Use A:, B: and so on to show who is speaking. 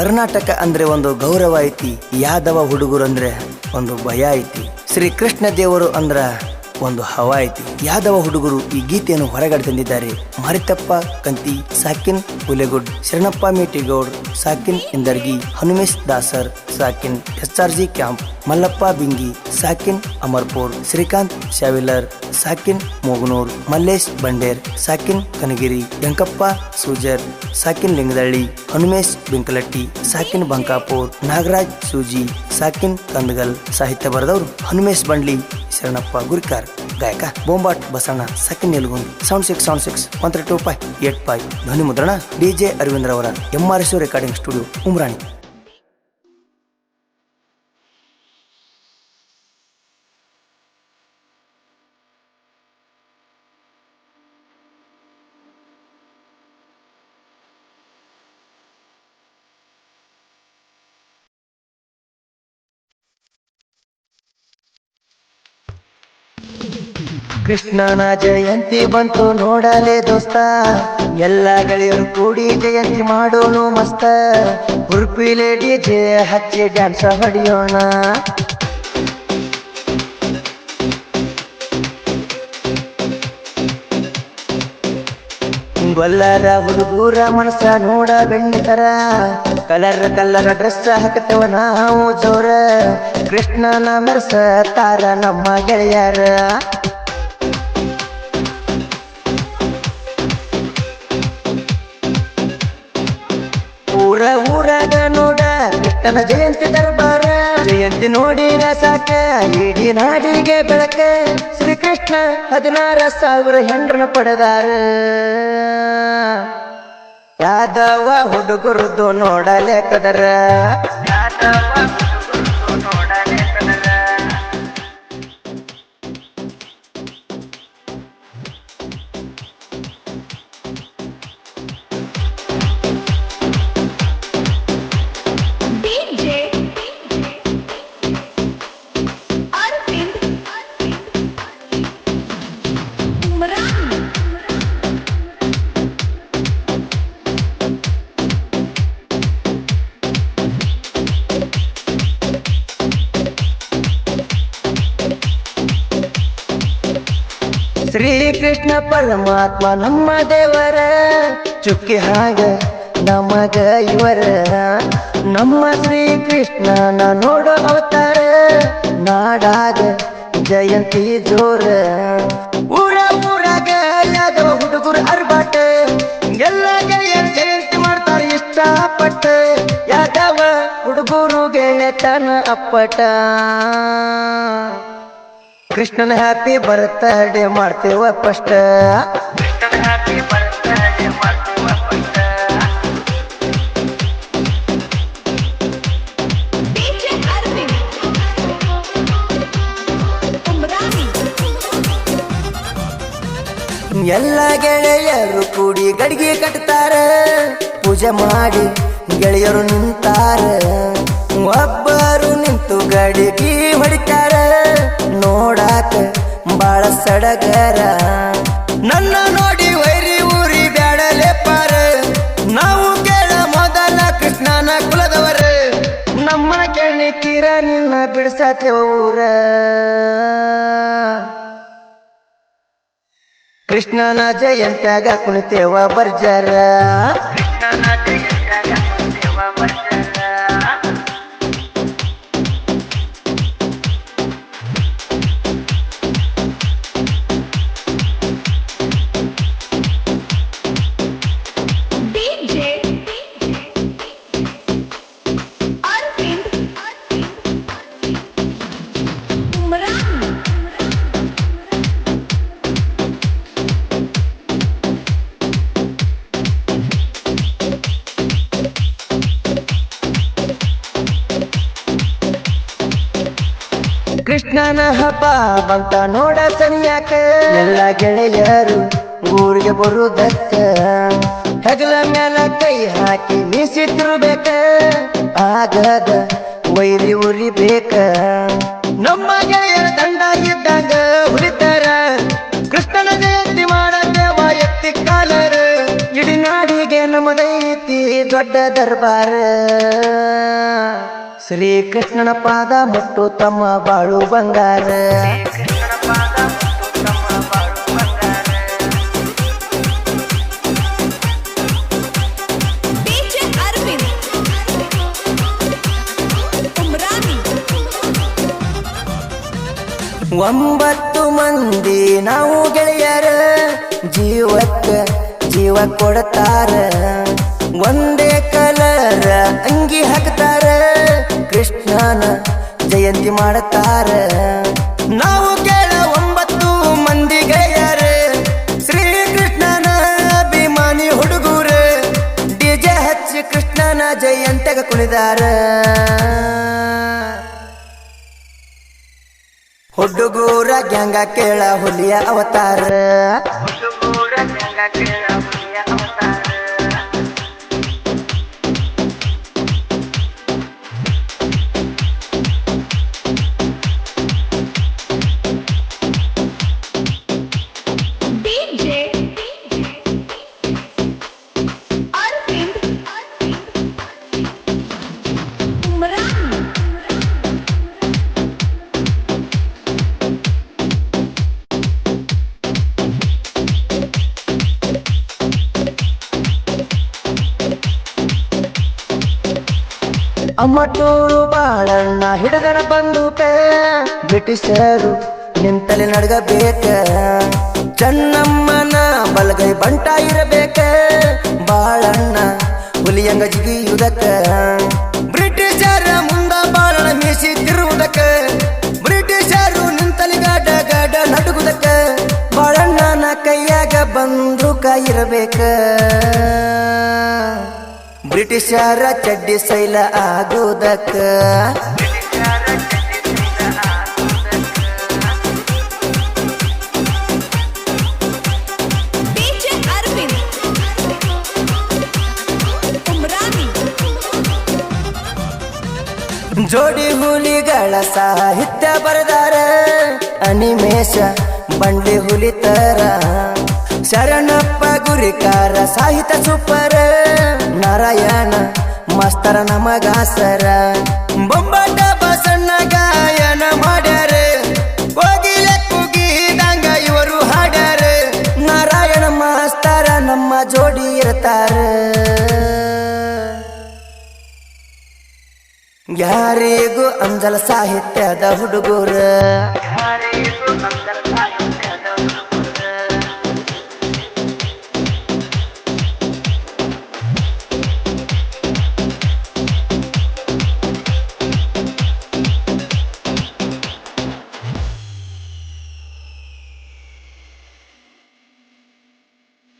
A: ಕರ್ನಾಟಕ ಅಂದ್ರೆ ಒಂದು ಗೌರವ ಐತಿ, ಯಾದವ ಹುಡುಗರು ಅಂದ್ರೆ ಒಂದು ಭಯ ಐತಿ. ಶ್ರೀ ಕೃಷ್ಣ ದೇವರು ಅಂದ್ರ ಒಂದು ಹವ ಐತಿ. ಯಾದವ ಹುಡುಗರು ಈ ಗೀತೆಯನ್ನು ಹೊರಗಡೆ ತಂದಿದ್ದಾರೆ. ಮರಿತಪ್ಪ, ಕಂತಿ, ಸಾಕಿನ್, ಹುಲೆಗುಡ್, ಶರಣಪ್ಪ ಮೇಟಿಗೌಡ್, ಸಾಕಿನ್ Indargi Hanumesh Dasar, ಸಾಕಿನ್, S R G camp. Mallappa Bingi, ಸಾಕಿನ್ Amarpur, Srikanth ಶಾವಿಲರ್ ಸಾಕಿನ್ ಮೋಗನೂರ್, ಮಲ್ಲೇಶ್ ಬಂಡೇರ್, ಸಾಕಿನ್ ಕನಗಿರಿ, ವೆಂಕಪ್ಪ ಸೂಜರ್, ಸಾಕಿನ್ ಲಿಂಗದಳ್ಳಿ, ಹನುಮೇಶ್ ಬಿಂಕಲಟ್ಟಿ, ಸಾಕಿನ್ ಬಂಕಾಪುರ್, ನಾಗರಾಜ್ ಸೂಜಿ, ಸಾಕಿನ್ ಕಂದಗಲ್ ಸಾಹಿತ್ಯ ಬರೆದವರು ಹನುಮೇಶ್ ಬಂಡ್ಲಿ, ಶರಣಪ್ಪ ಗುರಿಕಾರ್, ಗಾಯಕ ಬೊಂಬಾಟ್ Basanna, ಸಾಕಿನ್ Nilgund sound six seven six one three two five eight five ಧ್ವನಿ ಮುದ್ರಣ ಡಿಜೆ ಅರವಿಂದ್ರ ಅವರ M R S recording studio, Umrani. ಕೃಷ್ಣನ ಜಯಂತಿ ಬಂತು ನೋಡಲೆ ದೋಸ್ತ. ಎಲ್ಲ ಗೆಳೆಯರು ಕೂಡಿ ಜಯಂತಿ ಮಾಡೋನು ಮಸ್ತ. ಉರ್ಪಿಲೆ ಡಿಜೆ ಹಚ್ಚಿ ಡ್ಯಾನ್ಸ್ ಹೊಡಿಯೋಣ. ಗೊಲ್ಲರ ಹುಡುಗೂರ ಮನಸ್ಸ ನೋಡ ಬೆಣ್ಣಿತರ. ಕಲರ್ ಕಲರ್ ಡ್ರೆಸ್ ಹಾಕತೇವ ನಾವು ಜೋರ. ಕೃಷ್ಣನ ಮೆರ್ಸ ತಾರ ನಮ್ಮ ಗೆಳೆಯರ. ಊರಾಗ ನೋಡ, ತನ್ನ ಜಯಂತಿ ದರ್ಬಾರ. ಜಯಂತಿ ನೋಡಿ ಸಾಕ, ಇಡೀ ನಾಡಿಗೆ ಬೆಳಕ. ಶ್ರೀಕೃಷ್ಣ ಹದಿನಾರ ಸಾವಿರ ಹೆಂಡ್ರನ ಪಡೆದಾರ. ಯಾದವ ಹುಡುಗರುದು ನೋಡಲೆ ಕದರ ಶ್ರೀಕೃಷ್ಣ ಪರಮಾತ್ಮ ನಮ್ಮ ದೇವರ, ಚುಕ್ಕಿ ಹಾಗ ನಮಗ ಇವರ. ನಮ್ಮ ಶ್ರೀಕೃಷ್ಣನ ನೋಡೋ ಅವತಾರ, ನಾಡಾಗ ಜಯಂತಿ ಜೋರ. ಊರ ಊರಾಗ ಯಾದವ ಹುಡುಗರು ಅರ್ಬಾಟ ಎಲ್ಲ ಜಯಂತಿ ಮಾಡ್ತಾರೆ ಇಷ್ಟಪಟ್ಟ. ಯಾದವ ಹುಡುಗರು ಗೆಳೆತನ ಅಪ್ಪಟ. ಕೃಷ್ಣನ ಹ್ಯಾಪಿ ಬರ್ತ್ಡೇ ಮಾಡ್ತೇವ ಫಸ್ಟ್ ಎಲ್ಲ ಗೆಳೆಯರು ಕೂಡಿ ಗಡಿಗೆ ಕಟ್ತಾರ. ಪೂಜೆ ಮಾಡಿ ಗೆಳೆಯರು ನಿಂತಾರ. ಒಬ್ಬರು ನಿಂತು ಗಡಿಗೆ ಹೊಡಿತಾರ ಸಡಗರ. ನನ್ನ ನೋಡಿ ವೈರಿ ಊರಿ ಬ್ಯಾಡಲೆ ಪಾರ. ನಾವು ಕೇಳ ಮೊದಲ ಕೃಷ್ಣನ ಕುಲದವರ. ನಮ್ಮ ಕೆಣಕಿರ ನಿನ್ನ ಬಿಡಿಸತೆ ಊರ. ಕೃಷ್ಣನ ಜಯಂತ್ಯಾಗ ಕುಣಿತೇವ ಬರ್ಜರ. ಕೃಷ್ಣನ ಜಯಂತ್ಯಾಗ ಕುಣಿತೇವ ಬರ್ಜರ. ಕೃಷ್ಣನ ಹಬ್ಬ ಬಂತ ನೋಡ ಸನ್ಯಾಕ. ಎಲ್ಲ ಗೆಳೆಯರು ಊರಿಗೆ ಬರುದಕ್ಕ. ಹೆಗಲ ಮ್ಯಾಲ ಕೈ ಹಾಕಿ ಮೀಸಿತಿರ್ಬೇಕ ಆಗದ ವೈರಿ ಉರಿಬೇಕ ನಮ್ಮ ಗೆಳೆಯರ ತಂಡ ಇದ್ದಾಗ ಉಳಿತಾರ ಕೃಷ್ಣನ ಜಯಂತಿ ಮಾಡದೇವ ಎತ್ತಿ ಕಾಲರ. ಇಡೀ ನಾಡಿಗೆ ನಮ್ಮದೈತಿ ದೊಡ್ಡ ದರ್ಬಾರ. ಶ್ರೀಕೃಷ್ಣನ ಪಾದ ಮುಟ್ಟು ತಮ್ಮ ಬಾಳು ಬಂಗಾರ. ಒಂಬತ್ತು ಮಂದಿ ನಾವು ಗೆಳೆಯರ ಜೀವಕ್ಕ ಜೀವ ಕೊಡ್ತಾರ. ಒಂದೇ ಕಲರ ಅಂಗಿ ಹಾಕ್ತಾರ ಮಾಡ್ತಾರ. ನಾವು ಕೇಳ ಒಂಬತ್ತು ಮಂದಿ ಗೆಳೆಯರ. ಶ್ರೀಕೃಷ್ಣನ ಅಭಿಮಾನಿ ಹುಡುಗರ. ಡಿಜೆ ಹಚ್ಚಿ ಕೃಷ್ಣನ ಜಯಂತಗ ಕುಣಿದಾರ. ಹುಡುಗೂರ ಗ್ಯಾಂಗ ಕೇಳ ಹುಲಿಯ ಅವತಾರ.
B: DJ.
A: ಅಮ್ಮಟೂರು ಬಾಳಣ್ಣ ಹಿಡಿದನ ಬಂದೂಕ ಬ್ರಿಟಿಷರು ನಿಂತಲೆ ನಡ್ಗಬೇಕ ಚೆನ್ನಮ್ಮನ ಬಲಗೈ ಬಂಟ ಇರಬೇಕ ಬಾಳಣ್ಣ ಹುಲಿಯಂಗ ಜಿಗಿಯುವುದಕ್ಕ ಬ್ರಿಟಿಷರ ಮುಂದ ಬಾಳಣ್ಣ ಮೀಸಿ ತಿರುವುದಕ್ಕ ಬ್ರಿಟಿಷರು ನಿಂತಲಿ ಗಡ ಗಡ ನಡುಗುದಕ್ಕ ಬಾಳಣ್ಣನ ಕೈಯಾಗ ಬಂದೂಕ ಇರಬೇಕ ಬ್ರಿಟಿಷರ ಚಡ್ಡಿ ಶೈಲ
B: ಆಗೋದಕ್ಕ.
A: ಜೋಡಿ ಹುಲಿಗಳ ಸಾಹಿತ್ಯ ಬರೆದಾರ. ಅನಿಮೇಷ ಬಂಡಿ ಹುಲಿ ತರ ಶರಣಪ್ಪ ಗುರಿಕಾರ ಸಾಹಿತ್ಯ ಸೂಪರ. ನಾರಾಯಣ, ಮಾಸ್ತರ ನಮಗಾಸರ. ಬೊಂಬಾಟ ಬಸಣ್ಣ ಗಾಯನ ಮಾಡ್ಯಾರ. ಕೋಗಿಲೆ ಕುಗಿದಂಗ ಇವರು ಹಾಡ್ಯಾರ. ನಾರಾಯಣ ಮಾಸ್ತರ ನಮ್ಮ ಜೋಡಿ ಇರ್ತಾರ. ಯಾರಿಗೂ ಅಂಜಲ ಸಾಹಿತ್ಯದ ಹುಡುಗರು.